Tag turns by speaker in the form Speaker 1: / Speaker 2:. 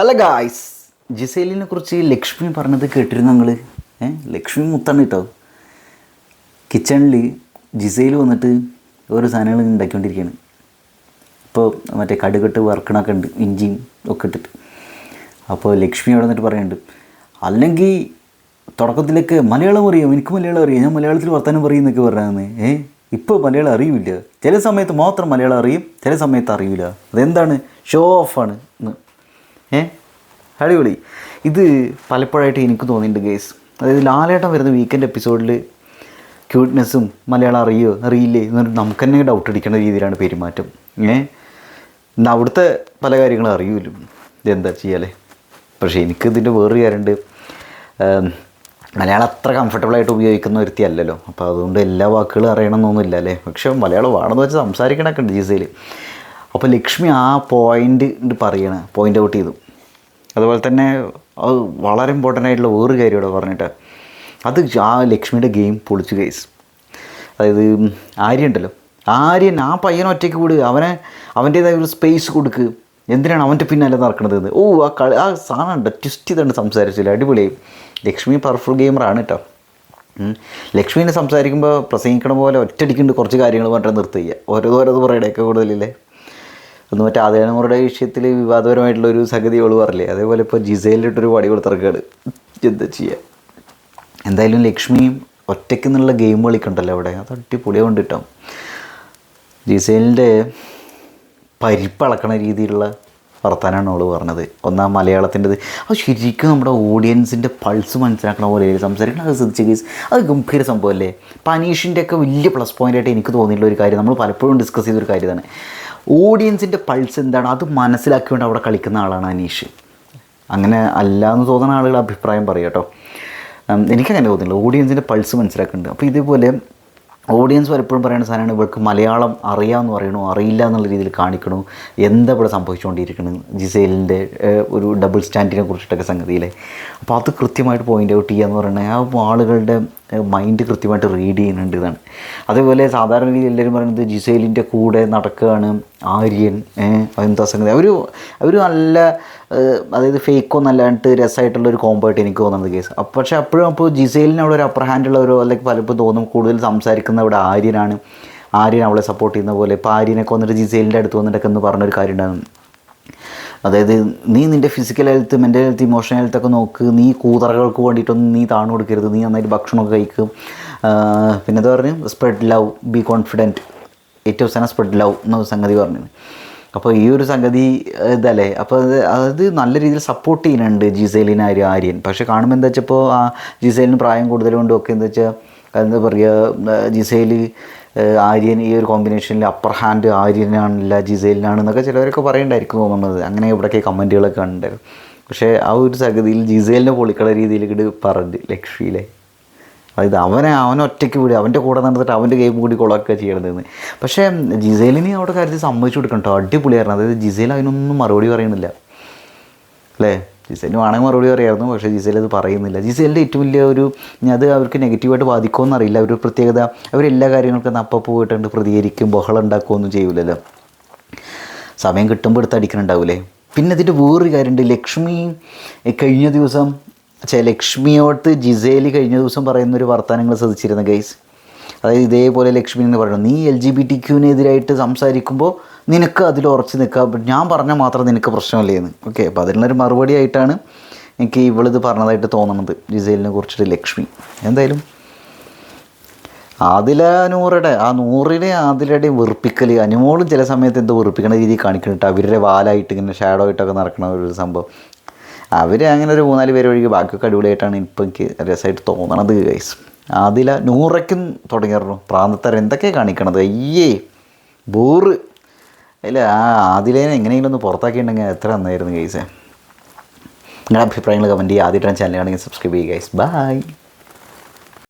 Speaker 1: Hello guys ജിസേലിനെ കുറിച്ച് ലക്ഷ്മി പറഞ്ഞത് കേട്ടിരുന്നു നിങ്ങൾ ഏ? ലക്ഷ്മി മുത്താണ് കേട്ടോ. കിച്ചണിൽ ജിസേൽ വന്നിട്ട് ഓരോ സാധനങ്ങൾ ഉണ്ടാക്കിക്കൊണ്ടിരിക്കുകയാണ്. ഇപ്പോൾ മറ്റേ കടുകെട്ട് വറക്കണൊക്കെ ഉണ്ട് ഇഞ്ചിയും ഒക്കെ ഇട്ടിട്ട്. അപ്പോൾ ലക്ഷ്മി അവിടെ നിന്നിട്ട് പറയുന്നുണ്ട് അല്ലെങ്കിൽ തുടക്കത്തിലേക്ക് മലയാളം അറിയാം? എനിക്ക് മലയാളം അറിയാം. ഞാൻ മലയാളത്തിൽ വർത്തമാനം പറയുന്നൊക്കെ പറഞ്ഞാന്ന് ഏ? ഇപ്പോൾ മലയാളം അറിയില്ല. ചില സമയത്ത് മാത്രം മലയാളം അറിയും ചില സമയത്ത് അറിയില്ല അതെന്താണ്? ഷോ ഓഫാണ് എന്ന് ഏ? അടിപൊളി. ഇത് പലപ്പോഴായിട്ട് എനിക്ക് തോന്നിയിട്ടുണ്ട് ഗേസ് അതായത് ലാലേട്ടൻ വരുന്ന വീക്കെൻഡ് എപ്പിസോഡിൽ ക്യൂട്ട്നെസ്സും മലയാളം അറിയോ അറിയില്ലേ? എന്നൊരു നമുക്ക് തന്നെ ഡൗട്ട് അടിക്കുന്ന രീതിയിലാണ് പെരുമാറ്റം. ഏ? എന്നാൽ അവിടുത്തെ പല കാര്യങ്ങളും അറിയൂലും. ഇതെന്താ ചെയ്യാലേ? പക്ഷേ എനിക്ക് ഇതിന്റെ വേറൊരു കാര്യമുണ്ട്. മലയാളം അത്ര കംഫർട്ടബിളായിട്ട് ഉപയോഗിക്കുന്ന ഒരുത്തി അല്ലല്ലോ. അപ്പോൾ അതുകൊണ്ട് എല്ലാ വാക്കുകളും അറിയണമെന്നൊന്നുമില്ല അല്ലേ? പക്ഷേ മലയാളം വേണമെന്ന് വെച്ചാൽ സംസാരിക്കണമൊക്കെ ഉണ്ട് ജിസയിൽ അപ്പോൾ ലക്ഷ്മി ആ പോയിന്റ് പറയണ പോയിന്റ് ഔട്ട് ചെയ്തു. അതുപോലെ തന്നെ അത് വളരെ ഇമ്പോർട്ടന്റ് ആയിട്ടുള്ള വേറൊരു കാര്യം ഇവിടെ പറഞ്ഞിട്ട് അത് ആ ലക്ഷ്മിയുടെ ഗെയിം പൊളിച്ചു ഗൈസ് അതായത് ആര്യ ഉണ്ടല്ലോ. ആര്യൻ ആ പയ്യനെ ഒറ്റയ്ക്ക് കൂടി അവനെ അവന്റേതായ ഒരു സ്പേസ് കൊടുക്ക്. എന്തിനാണ് അവന്റെ പിന്നാലെ നടക്കുന്നത് ഓ ആ കളി ആ സാധനം ഉണ്ട് ട്വിസ്റ്റ് ചെയ്തുണ്ട് സംസാരിച്ചില്ല. അടിപൊളിയായി ലക്ഷ്മി പവർഫുൾ ഗെയിമറാണ് കേട്ടോ. ലക്ഷ്മീനെ സംസാരിക്കുമ്പോൾ പ്രസംഗിക്കണ പോലെ ഒറ്റടിക്കുണ്ട് കുറച്ച് കാര്യങ്ങൾ പറഞ്ഞിട്ട് നിർത്തുക ഓരോ ഓരോ പറയണേക്കെ കൂടുതലില്ലേ? ഒന്ന് മറ്റേ ആദ്യമുറയുടെ വിഷയത്തിൽ വിവാദപരമായിട്ടുള്ള ഒരു സംഗതി ഓൾ പറഞ്ഞില്ലേ? അതേപോലെ ഇപ്പോൾ ജിസയിലിട്ടൊരു പടി കൊടുത്തിറക്കാണ് എന്താ ചെയ്യുക എന്തായാലും ലക്ഷ്മിയും ഒറ്റയ്ക്ക് നിന്നുള്ള ഗെയിം കളിക്കണ്ടല്ലോ അവിടെ. അത് അടിപൊളിയാണ് കേട്ടോ ജിസേലിന്റെ പരിപ്പളക്കണ രീതിയിലുള്ള വർത്താനാണ് അവൾ പറഞ്ഞത്. ഒന്നാം മലയാളത്തിന്റെത്. അത് ശരിക്കും നമ്മുടെ ഓഡിയൻസിന്റെ പൾസ് മനസ്സിലാക്കണ പോലെ സംസാരിക്കണം അത് ശ്രദ്ധിച്ച കേസ് അത് ഗംഭീര സംഭവമല്ലേ പനീഷിന്റെ ഒക്കെ വലിയ പ്ലസ് പോയിന്റായിട്ട് എനിക്ക് തോന്നിയിട്ടുള്ള ഒരു കാര്യം. നമ്മൾ പലപ്പോഴും ഡിസ്കസ് ചെയ്തൊരു കാര്യമാണ് ഓഡിയൻസിന്റെ പൾസ് എന്താണ്? അത് മനസ്സിലാക്കിക്കൊണ്ട് അവിടെ കളിക്കുന്ന ആളാണ് അനീഷ്. അങ്ങനെ അല്ല എന്ന് തോന്നുന്ന ആളുകൾ അഭിപ്രായം പറയും കേട്ടോ. എനിക്കങ്ങനെ തോന്നുന്നില്ല. ഓഡിയൻസിന്റെ പൾസ് മനസ്സിലാക്കുന്നുണ്ട്. അപ്പോൾ ഇതേപോലെ ഓഡിയൻസ് പലപ്പോഴും പറയുന്ന സാധനമാണ് ഇവർക്ക് മലയാളം അറിയാമെന്ന് പറയണു? അറിയില്ല എന്നുള്ള രീതിയിൽ കാണിക്കണു? എന്താ ഇവിടെ സംഭവിച്ചുകൊണ്ടിരിക്കുന്നത് ജിസേലിന്റെ ഒരു ഡബിൾ സ്റ്റാൻഡിനെ കുറിച്ചിട്ടൊക്കെ സംഗതിയിലെ. അപ്പോൾ അത് കൃത്യമായിട്ട് പോയിന്റ് ഔട്ട് ചെയ്യുക എന്ന് പറയുന്നത് ആ ആളുകളുടെ മൈൻഡ് കൃത്യമായിട്ട് റീഡ് ചെയ്യുന്നുണ്ട് ഇതാണ്. അതേപോലെ സാധാരണ രീതിയിൽ എല്ലാവരും പറയുന്നത് ജിസേലിന്റെ കൂടെ നടക്കുകയാണ് ആര്യൻ എന്താ സംഗതി? അവർ അവർ നല്ല അതായത് ഫേക്കൊന്നും അല്ലാണ്ട് രസമായിട്ടുള്ള ഒരു കോമ്പോ ആയിട്ട് എനിക്ക് തോന്നുന്നത് കേസ് അപ്പോൾ പക്ഷേ അപ്പോഴും അപ്പോൾ ജിസേലിന് അവിടെ ഒരു അപ്പർ ഹാൻഡ് ഹാൻഡുള്ളവരോ അല്ലെങ്കിൽ പലപ്പോൾ തോന്നും കൂടുതൽ സംസാരിക്കുന്ന അവിടെ ആര്യനാണ്. ആര്യൻ അവളെ സപ്പോർട്ട് ചെയ്യുന്ന പോലെ. ഇപ്പോൾ ആര്യനൊക്കെ വന്നിട്ട് ജിസേലിന്റെ അടുത്ത് വന്നിട്ടൊക്കെ എന്ന് പറഞ്ഞൊരു കാര്യം ഉണ്ടായിരുന്നു അതായത് നീ നിന്റെ physical health mental health emotional health ഒക്കെ നോക്ക്. നീ കൂതറകൾക്ക് വേണ്ടിയിട്ടൊന്നും നീ താണു കൊടുക്കരുത്. നീ നന്നായിട്ട് ഭക്ഷണമൊക്കെ കഴിക്കും. പിന്നെ എന്താ പറഞ്ഞു? സ്പ്രെഡ് ലവ് ബി കോൺഫിഡന്റ് ഏറ്റവും സ്പ്രെഡ് ലവ് എന്ന സംഗതി പറഞ്ഞു അപ്പോൾ ഈ ഒരു സംഗതി ഇതല്ലേ? അപ്പോൾ അത് നല്ല രീതിയിൽ സപ്പോർട്ട് ചെയ്യുന്നുണ്ട് ജിസേലിന് ആര്യ ആര്യൻ. പക്ഷേ കാണുമ്പോൾ എന്താ വെച്ചാൽ ഇപ്പോൾ ആ ജിസേലിന് പ്രായം കൂടുതലുകൊണ്ടും ഒക്കെ എന്താ വെച്ചാൽ എന്താ പറയുക ജിസേൽ ആര്യൻ ഈ ഒരു കോമ്പിനേഷനിൽ അപ്പർ ഹാൻഡ് ആര്യനാണില്ല ജിസേലിനാണെന്നൊക്കെ ചിലവരൊക്കെ പറയണ്ടായിരിക്കും തോന്നുന്നത്. അങ്ങനെ ഇവിടെയൊക്കെ കമന്റുകളൊക്കെ ഉണ്ടായിരുന്നു പക്ഷേ ആ ഒരു സംഗതിയിൽ ജിസേലിനെ പൊളിക്കള രീതിയിൽ ഇങ്ങോട്ട് പറഞ്ഞു ലക്ഷ്മിയിലെ അതായത് അവനെ അവനൊറ്റയ്ക്ക് വിടുക അവന്റെ കൂടെ നടന്നിട്ട് അവന്റെ ഗെയിം കൂടി കൊളൊക്കെ ചെയ്യണതെന്ന്. പക്ഷേ ജിസേലിന് അവിടെ കാര്യത്തിൽ സമ്മതിച്ചു കൊടുക്കണം കേട്ടോ അടിപൊളിയായിരുന്നു. അതായത് ജിസേൽ അതിനൊന്നും മറുപടി പറയുന്നില്ല. അല്ലേ? ജിസേലിന് വേണമെങ്കിൽ മറുപടി പറയായിരുന്നു പക്ഷേ ജിസേൽ അത് പറയുന്നില്ല. ജിസേലിന്റെ ഏറ്റവും വലിയ ഒരു അത് അവർക്ക് നെഗറ്റീവായിട്ട് ബാധിക്കുമെന്ന് അറിയില്ല. ഒരു പ്രത്യേകത അവരെല്ലാ കാര്യങ്ങൾക്കും അപ്പം പോയിട്ടുണ്ട് പ്രതികരിക്കും ബഹളം ഉണ്ടാക്കുകയൊന്നും ചെയ്യില്ലല്ലോ സമയം കിട്ടുമ്പോൾ എടുത്ത് അടിക്കണുണ്ടാവില്ലേ പിന്നെ ഇതിന്റെ വേറൊരു കാര്യമുണ്ട്. ലക്ഷ്മി കഴിഞ്ഞ ദിവസം ചെ ലക്ഷ്മിയോട്ട് ജിസേലി കഴിഞ്ഞ ദിവസം പറയുന്നൊരു വർത്തമാനങ്ങൾ ശ്രദ്ധിച്ചിരുന്നു ഗൈസ് അതായത് ഇതേപോലെ ലക്ഷ്മി എന്ന് പറയുന്നത് നീ എൽ ജി ബി ടി ക്യൂവിനെതിരായിട്ട് സംസാരിക്കുമ്പോൾ നിനക്ക് അതിൽ ഉറച്ച് നിൽക്കാം. ഞാൻ പറഞ്ഞാൽ മാത്രം നിനക്ക് പ്രശ്നമല്ലേ എന്ന്. ഓക്കെ അപ്പോൾ അതിനുള്ളൊരു മറുപടി ആയിട്ടാണ് എനിക്ക് ഇവളിത് പറഞ്ഞതായിട്ട് തോന്നുന്നത് ജിസേലിനെ കുറിച്ചിട്ട് ലക്ഷ്മി. എന്തായാലും ആദില നൂറുടെ ആ നൂറിനെ ആദിലയുടെയും വെറുപ്പിക്കൽ അനുമോളും ചില സമയത്ത് എന്തോ വെറുപ്പിക്കണ രീതി കാണിക്കുന്നുണ്ട് അവരുടെ വാലായിട്ട് ഇങ്ങനെ ഷാഡോ ആയിട്ടൊക്കെ നടക്കണ ഒരു സംഭവം. അവർ അങ്ങനെ ഒരു മൂന്നാൽ പേര് ഒഴികെ ബാക്കിയൊക്കെ അടിപൊളിയായിട്ടാണ് ഇപ്പം എനിക്ക് രസമായിട്ട് തോന്നണത് ഗൈസ് ആദില നൂറയ്ക്കും തുടങ്ങിയിരുന്നു പ്രാന്തത്തരം എന്തൊക്കെ കാണിക്കണത്? അയ്യേ ബോറ്. അല്ല ആ ആദിലേനെ എങ്ങനെയെങ്കിലും ഒന്ന് പുറത്താക്കിയിട്ടുണ്ടെങ്കിൽ എത്ര നന്നായിരുന്നു ഗൈസേ നിങ്ങളുടെ അഭിപ്രായങ്ങൾ കമന്റ് ചെയ്യുക ആദ്യമായിട്ടാണ് ചാനൽ ആണെങ്കിൽ സബ്സ്ക്രൈബ് ചെയ്യുക ഗൈസ് ബൈ